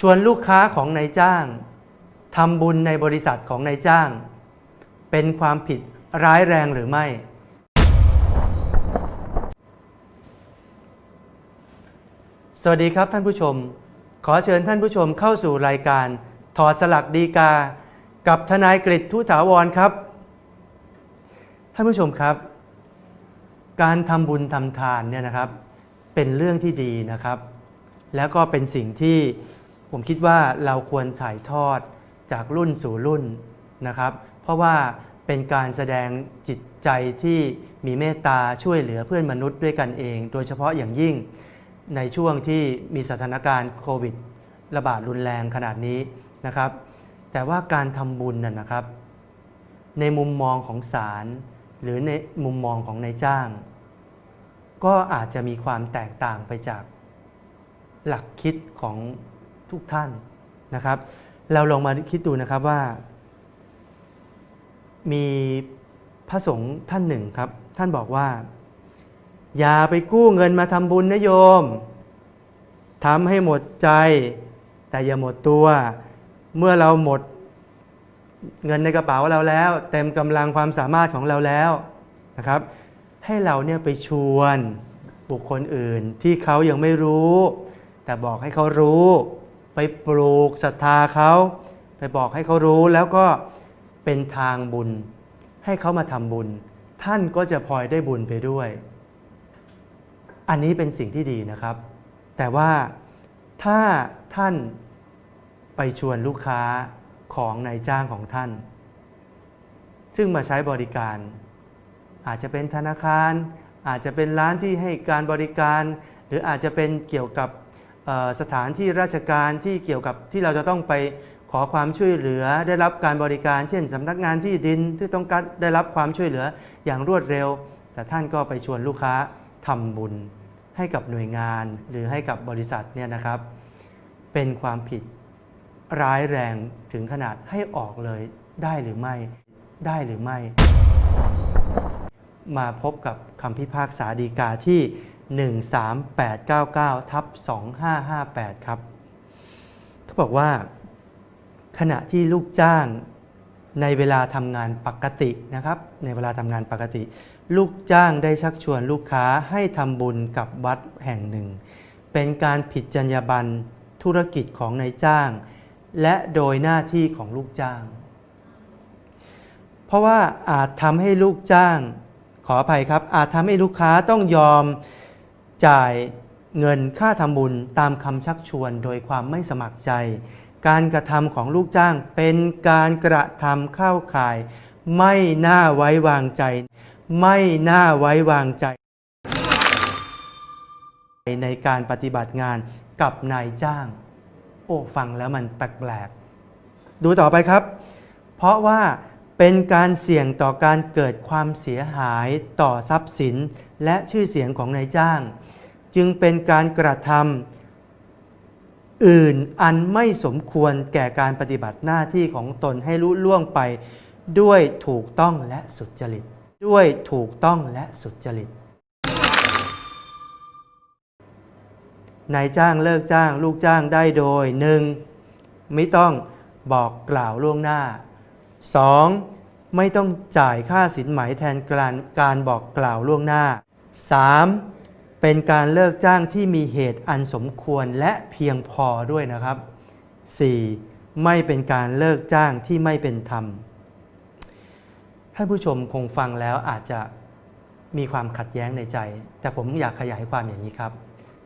ชวนลูกค้าของนายจ้างทำบุญในบริษัทของนายจ้าง เป็นความผิดร้ายแรงหรือไม่ สวัสดีครับท่านผู้ชม ขอเชิญท่านผู้ชมเข้าสู่รายการ ถอดสลักดีกา กับทนายกฤษทุถาวรครับ ท่านผู้ชมครับ การทำบุญทำทานเนี่ยนะครับ เป็นเรื่องที่ดีนะครับ แล้วก็เป็นสิ่งที่ ผมคิดว่าเราควรถ่ายทอดจากรุ่นสู่รุ่นนะครับ เพราะว่าเป็นการแสดงจิตใจที่มีเมตตาช่วยเหลือเพื่อนมนุษย์ด้วยกันเอง โดยเฉพาะอย่างยิ่งในช่วงที่มีสถานการณ์โควิด ระบาดรุนแรงขนาดนี้นะครับ แต่ว่าการทำบุญน่ะนะครับ ในมุมมองของศาลหรือในมุมมองของนายจ้าง ก็อาจจะมีความแตกต่างไปจากหลักคิดของ ทุกท่านนะครับ เราลองมาคิดดูนะครับว่า มีพระสงฆ์ท่านหนึ่งครับ ท่านบอกว่า อย่าไปกู้เงินมาทำบุญนะโยมทำให้หมดใจ แต่อย่าหมดตัว เมื่อเราหมดเงินในกระเป๋าเราแล้ว เต็มกำลังความสามารถของเราแล้วนะครับ ให้เราเนี่ยไปชวนบุคคลอื่นที่เขายังไม่รู้ แต่บอกให้เขารู้ ไปปลูกศรัทธาเขาไปบอกให้เขารู้แล้วก็เป็นทางบุญ ให้เขามาทำบุญ ท่านก็จะพลอยได้บุญไปด้วย อันนี้เป็นสิ่งที่ดีนะครับ แต่ว่าถ้าท่านไปชวนลูกค้าของนายจ้างของท่าน ซึ่งมาใช้บริการ อาจจะเป็นธนาคาร อาจจะเป็นร้านที่ให้การบริการ หรืออาจจะเป็นเกี่ยวกับ สถานที่ราชการที่เกี่ยวกับที่เราจะต้องไปขอความช่วยเหลือได้รับการบริการ เช่นสำนักงานที่ดินที่ต้องการได้รับความช่วยเหลืออย่างรวดเร็ว แต่ท่านก็ไปชวนลูกค้าทำบุญ ให้กับหน่วยงานหรือให้กับบริษัทเนี่ยนะครับ เป็นความผิดร้ายแรงถึงขนาดให้ออกเลยได้หรือไม่ได้หรือไม่ มาพบกับคำพิพากษาดีกาที่ 13899ทับ2558 ครับเขาบอกว่า ขณะที่ลูกจ้างในเวลาทำงานปกตินะครับ ในเวลาทำงานปกติ ลูกจ้างได้ชักชวนลูกค้าให้ทำบุญกับวัดแห่งหนึ่ง เป็นการผิดจรรยาบรรณธุรกิจของนายจ้าง และโดยหน้าที่ของลูกจ้าง เพราะว่าอาจทำให้ลูกจ้างขออภัยครับ อาจทำให้ลูกค้าต้องยอม จ่ายเงินค่าทำบุญตามคำชักชวนโดยความไม่สมัครใจ การกระทำของลูกจ้างเป็นการกระทำเข้าข่าย ไม่น่าไว้วางใจ ไม่น่าไว้วางใจ ในการปฏิบัติงานกับนายจ้าง โอ้ฟังแล้วมันแปลกๆดูต่อไปครับ เพราะว่า เป็นการเสี่ยงต่อการเกิดความเสียหายต่อทรัพย์สิน และชื่อเสียงของนายจ้าง จึงเป็นการกระทำอื่นอันไม่สมควรแก่การปฏิบัติหน้าที่ของตนให้ลุล่วงไป ด้วยถูกต้องและสุจริต ด้วยถูกต้องและสุจริตนายจ้างเลิกจ้าง ลูกจ้างได้โดย 1. ไม่ต้องบอกกล่าวล่วงหน้า 2. ไม่ต้องจ่ายค่าสินไหมแทนการการบอกกล่าวล่วงหน้า 3. เป็นการเลิกจ้างที่มีเหตุอันสมควรและเพียงพอด้วยนะครับ 4. ไม่เป็นการเลิกจ้างที่ไม่เป็นธรรม ท่านผู้ชมคงฟังแล้วอาจจะมีความขัดแย้งในใจ แต่ผมอยากขยายความอย่างนี้ครับ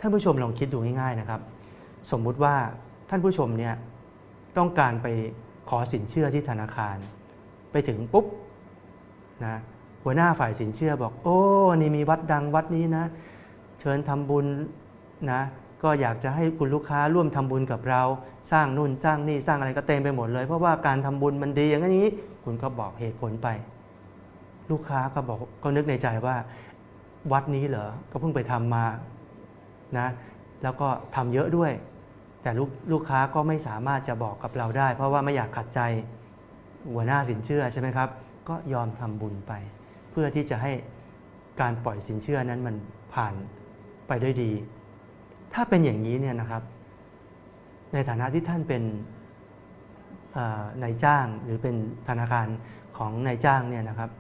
ท่านผู้ชมลองคิดดูง่ายๆนะครับ สมมุติว่าท่านผู้ชมเนี่ยต้องการไป อสินเชื่อที่ธนาคาร ไปถึงปุ๊บนะหัวหน้าฝ่ายสินเชื่อบอก โอ้นี่มีวัดดังวัดนี้นะ เชิญทำบุญนะก็อยากจะให้คุณลูกค้าร่วมทำบุญกับเรา สร้างนู่นสร้างนี่สร้างอะไรก็เต็มไปหมดเลย เพราะว่าการทำบุญมันดีอย่างนี้ คุณก็บอกเหตุผลไป ลูกค้าก็บอกก็นึกในใจว่า วัดนี้เหรอก็เพิ่งไปทำมานะแล้วก็ทำเยอะด้วย แต่ลูกลูกค้าก็ไม่สามารถจะบอกกับเราได้ เพราะว่าไม่อยากขัดใจหัวหน้าสินเชื่อใช่ไหมครับ ก็ยอมทำบุญไป เพื่อที่จะให้การปล่อยสินเชื่อนั้นมันผ่านไปด้วยดี ถ้าเป็นอย่างนี้เนี่ยนะครับ ในฐานะที่ท่านเป็นนายจ้างหรือเป็นธนาคารของนายจ้างเนี่ยนะครับ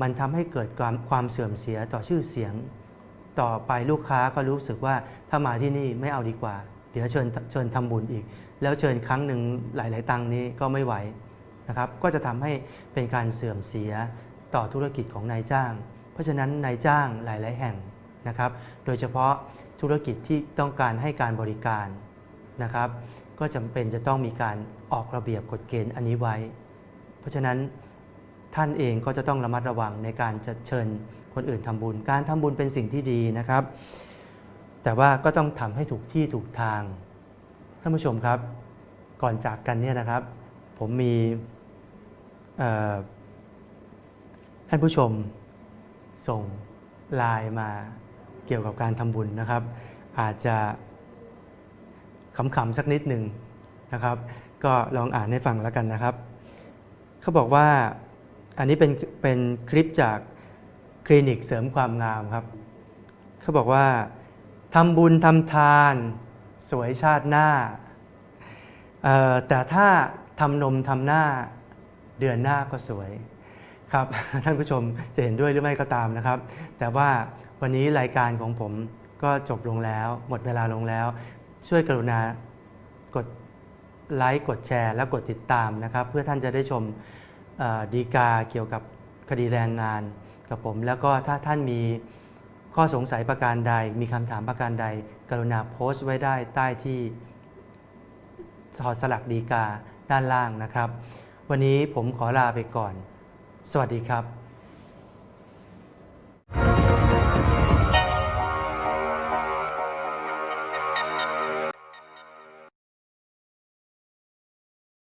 มันทำให้เกิดความความเสื่อมเสียต่อชื่อเสียง ต่อไปลูกค้าก็รู้สึกว่าถ้ามาที่นี่ไม่เอาดีกว่า เดี๋ยวเชิญเชิญทำบุญอีก แล้วเชิญครั้งหนึ่งหลาย ๆ ตังนี้ก็ไม่ไหวนะครับก็จะทำให้เป็นการเสื่อมเสียต่อธุรกิจของนายจ้าง เพราะฉะนั้นนายจ้างหลาย ๆ แห่งนะครับ โดยเฉพาะธุรกิจที่ต้องการให้การบริการนะครับ ก็จำเป็นจะต้องมีการออกระเบียบกฎเกณฑ์อันนี้ไว้ เพราะฉะนั้น ท่านเองก็จะต้องระมัดระวังในการจะเชิญคนอื่นทำบุญ การทำบุญเป็นสิ่งที่ดีนะครับ แต่ว่าก็ต้องทำให้ถูกที่ถูกทาง ท่านผู้ชมครับ ก่อนจากกันเนี่ยนะครับ ผมมีท่านผู้ชมส่งไลน์มาเกี่ยวกับการทำบุญนะครับ อาจจะขำๆสักนิดหนึ่งนะครับ ก็ลองอ่านให้ฟังแล้วกันนะครับ เขาบอกว่า อันนี้เป็นเป็นคลิปจากคลินิกเสริมความงามครับ เขาบอกว่าทำบุญทำทาน สวยชาติหน้า แต่ถ้าทำนมทำหน้าเดือนหน้าก็สวยครับท่านผู้ชมจะเห็นด้วยหรือไม่ก็ตามนะครับ แต่ว่าวันนี้รายการของผมก็จบลงแล้ว หมดเวลาลงแล้ว ช่วยกรุณากดไลค์กดแชร์ และกดติดตามนะครับ เพื่อท่านจะได้ชม ดีกาเกี่ยวกับคดีแรงงานกับผม แล้วก็ถ้าท่านมีข้อสงสัยประการใด มีคำถามประการใด กรุณาโพสต์ไว้ได้ใต้ที่ถอดสลักดีกาด้านล่างนะครับ วันนี้ผมขอลาไปก่อน สวัสดีครับ